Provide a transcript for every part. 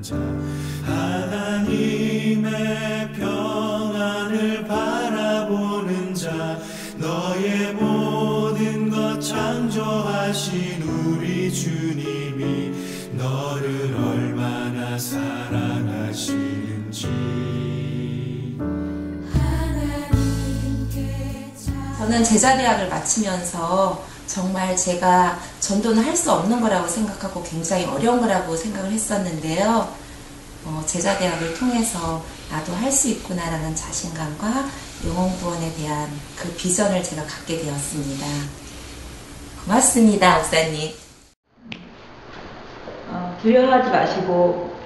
바라보는 자 하나님의 평안을 바라보는 자 너의 모든 것 창조하신 우리 주님이 너를 얼마나 사랑하시는지. 저는 제자대학을 마치면서 정말 제가 전도는 할 수 없는 거라고 생각하고 굉장히 어려운 거라고 생각을 했었는데요. 어, 제자대학을 통해서 나도 할 수 있구나라는 자신감과 영혼구원에 대한 그 비전을 제가 갖게 되었습니다. 고맙습니다, 목사님. 어, 두려워하지 마시고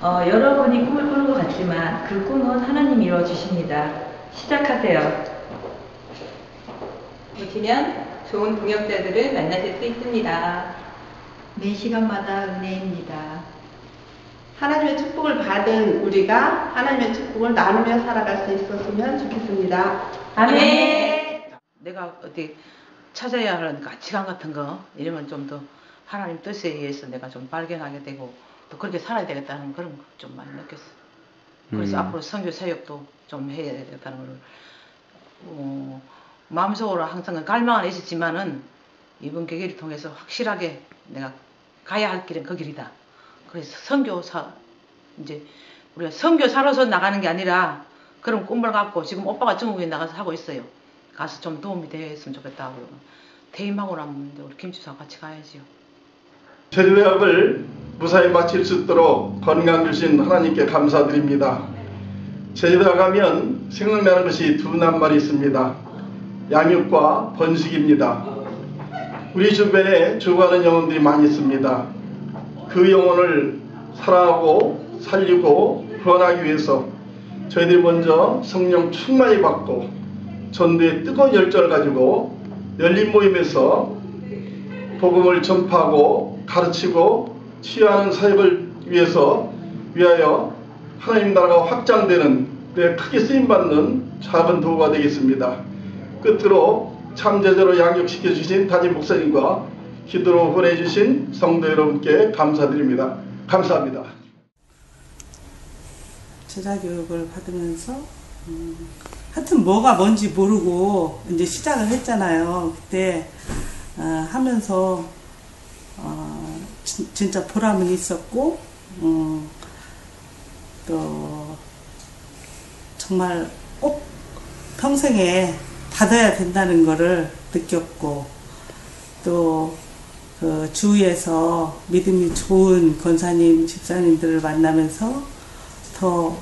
어, 여러분이 꿈을 꾸는 것 같지만 그 꿈은 하나님이 이루어주십니다. 시작하세요. 보시면 좋은 동역자들을 만나실 수 있습니다. 매 시간마다 은혜입니다. 하나님의 축복을 받은 우리가 하나님의 축복을 나누며 살아갈 수 있었으면 좋겠습니다. 아멘. 내가 어디 찾아야 하는 가치관 같은 거 이러면 좀 더 하나님 뜻에 의해서 내가 좀 발견하게 되고 또 그렇게 살아야 되겠다는 그런 걸 좀 많이 느꼈어. 그래서 음. 앞으로 선교 사역도 좀 해야 되겠다는 걸 어, 마음속으로 항상 갈망은 있었지만은 이번 계기를 통해서 확실하게 내가 가야 할 길은 그 길이다. 그래서 선교사 이제 우리가 선교사로서 나가는 게 아니라 그런 꿈을 갖고 지금 오빠가 중국에 나가서 하고 있어요. 가서 좀 도움이 됐으면 좋겠다고 퇴임하고 나면 우리 김치사 같이 가야지요. 제주대학을 무사히 마칠 수 있도록 건강 주신 하나님께 감사드립니다. 제주대학 하면 생각나는 것이 두 낱말이 있습니다. 양육과 번식입니다. 우리 주변에 죽어가는 영혼들이 많이 있습니다. 그 영혼을 사랑하고 살리고 구원하기 위해서 저희들이 먼저 성령 충만히 받고 전도의 뜨거운 열정을 가지고 열린 모임에서 복음을 전파하고 가르치고 치유하는 사역을 위해서 위하여 하나님 나라가 확장되는 데 크게 쓰임받는 작은 도구가 되겠습니다. 끝으로 참제자로 양육시켜 주신 담임 목사님과 기도로 후원해 주신 성도 여러분께 감사드립니다. 감사합니다. 제자 교육을 받으면서 음, 하여튼 뭐가 뭔지 모르고 이제 시작을 했잖아요. 그때 어, 하면서 어, 진, 진짜 보람은 있었고 음, 또 정말 꼭 평생에 받아야 된다는 거를 느꼈고 또 그 주위에서 믿음이 좋은 권사님, 집사님들을 만나면서 더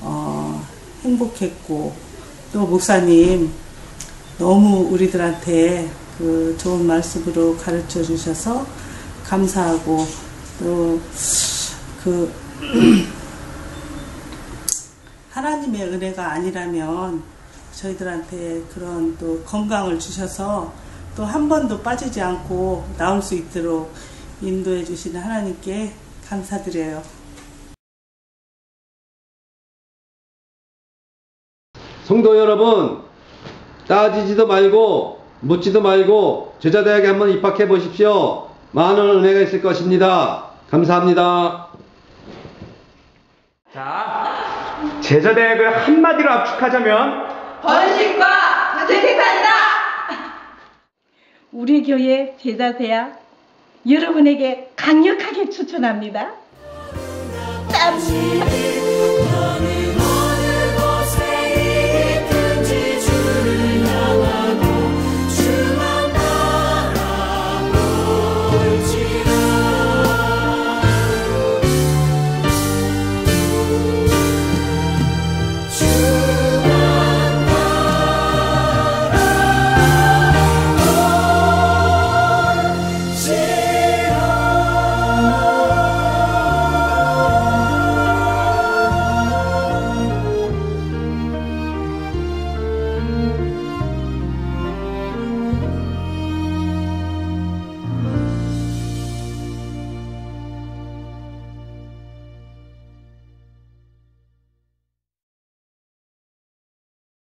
어, 행복했고 또 목사님 너무 우리들한테 그 좋은 말씀으로 가르쳐 주셔서 감사하고 또그 하나님의 은혜가 아니라면 저희들한테 그런 또 건강을 주셔서 또 한 번도 빠지지 않고 나올 수 있도록 인도해 주시는 하나님께 감사드려요. 성도 여러분, 따지지도 말고 묻지도 말고 제자대학에 한번 입학해 보십시오. 많은 은혜가 있을 것입니다. 감사합니다. 자, 제자대학을 한마디로 압축하자면 번식과 재생산이다! 우리 교회 제자대학 여러분에게 강력하게 추천합니다. 땀.